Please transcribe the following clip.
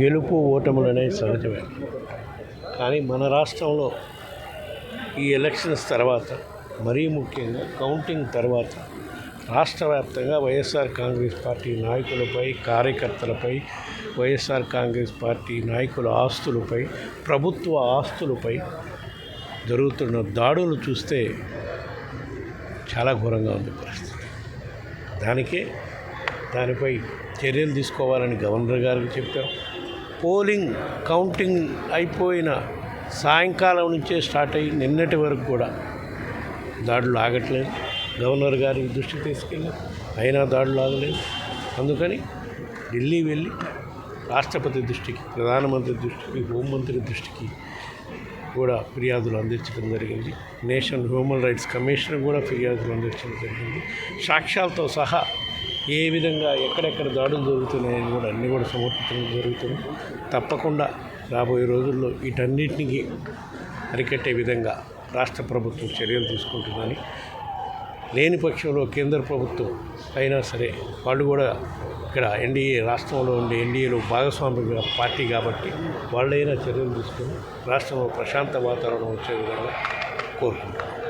గెలుపు ఓటములు అనేవి సహజమే. కానీ మన రాష్ట్రంలో ఈ ఎలక్షన్స్ తర్వాత మరీ ముఖ్యంగా కౌంటింగ్ తర్వాత రాష్ట్ర వ్యాప్తంగా వైఎస్ఆర్ కాంగ్రెస్ పార్టీ నాయకులపై కార్యకర్తలపై వైఎస్ఆర్ కాంగ్రెస్ పార్టీ నాయకుల ఆస్తులపై ప్రభుత్వ ఆస్తులపై జరుగుతున్న దాడులు చూస్తే చాలా ఘోరంగా ఉంది పరిస్థితి. దానికే దానిపై చర్యలు తీసుకోవాలని గవర్నర్ గారికి చెప్పాం. పోలింగ్ కౌంటింగ్ అయిపోయిన సాయంకాలం నుంచే స్టార్ట్ అయ్యి నిన్నటి వరకు కూడా దాడులు ఆగట్లేదు. గవర్నర్ గారి దృష్టికి తీసుకెళ్ళి అయినా దాడులు ఆగలేదు. అందుకని ఢిల్లీ వెళ్ళి రాష్ట్రపతి దృష్టికి ప్రధానమంత్రి దృష్టికి హోంమంత్రి దృష్టికి కూడా ఫిర్యాదులు అందించడం జరిగింది. నేషనల్ హ్యూమన్ రైట్స్ కమిషన్ కూడా ఫిర్యాదులు అందించడం జరిగింది. సాక్ష్యాలతో సహా ఏ విధంగా ఎక్కడెక్కడ దాడులు జరుగుతున్నాయని కూడా అన్నీ కూడా సమర్పితంగా జరుగుతున్నాయి తప్పకుండా రాబోయే రోజుల్లో వీటన్నిటినీ అరికట్టే విధంగా రాష్ట్ర ప్రభుత్వం చర్యలు తీసుకుంటుందని లేని పక్షంలో కేంద్ర ప్రభుత్వం అయినా సరే వాళ్ళు కూడా ఇక్కడ ఎన్డీఏ రాష్ట్రంలో ఉండే ఎన్డీఏలో భాగస్వామ్య పార్టీ కాబట్టి వాళ్ళైనా చర్యలు తీసుకొని రాష్ట్రంలో ప్రశాంత వాతావరణం వచ్చే విధంగా కోరుకుంటున్నాం.